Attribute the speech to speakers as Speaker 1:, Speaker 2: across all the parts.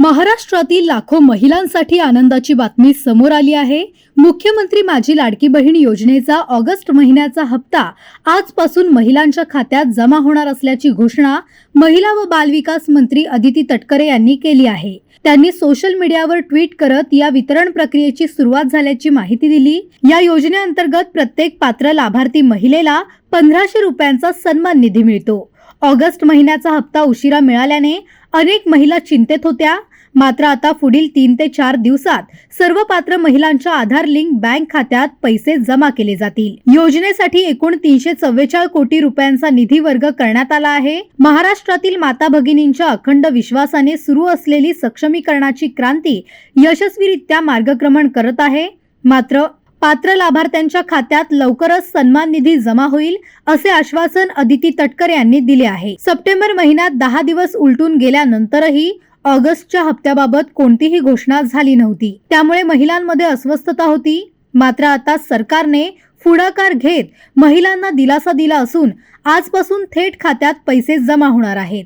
Speaker 1: महाराष्ट्रातील लाखो महिलांसाठी आनंदाची बातमी समोर आली आहे. मुख्यमंत्री माझी लाडकी बहीण योजनेचा ऑगस्ट महिन्याचा हप्ता आजपासून महिलांच्या खात्यात जमा होणार असल्याची घोषणा महिला व बालविकास मंत्री अदिती तटकरे यांनी केली आहे. त्यांनी सोशल मीडियावर ट्विट करत या वितरण प्रक्रियेची सुरुवात झाल्याची माहिती दिली. या योजनेअंतर्गत प्रत्येक पात्र लाभार्थी महिलेला पंधराशे रुपयांचा सन्मान निधी मिळतो. ऑगस्ट महिन्याचा हप्ता उशिरा मिळाल्याने अनेक महिला चिंतेत होत्या. मात्र आता पुढील तीन ते चार दिवसात सर्व पात्र महिलांच्या आधार लिंक बँक खात्यात पैसे जमा केले जातील. योजनेसाठी एकूण तीनशे चव्वेचाळीस कोटी रुपयांचा निधी वर्ग करण्यात आला आहे. महाराष्ट्रातील माता भगिनींच्या अखंड विश्वासाने सुरू असलेली सक्षमीकरणाची क्रांती यशस्वीरित्या मार्गक्रमण करत आहे. मात्र पात्र लाभार्थ्यांच्या खात्यात लवकरच सन्मान निधी जमा होईल असे आश्वासन अदिती तटकर यांनी दिले आहे. सप्टेंबर महिन्यात दहा दिवस उलटून गेल्यानंतरही ऑगस्टच्या हप्त्याबाबत कोणतीही घोषणा झाली नव्हती. त्यामुळे महिलांमध्ये अस्वस्थता होती. मात्र आता सरकारने पुढाकार घेत महिलांना दिलासा दिला असून आजपासून थेट खात्यात पैसे जमा होणार आहेत.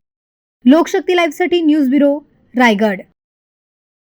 Speaker 1: लोकशक्ती लाईव्हसाठी न्यूज ब्युरो रायगड.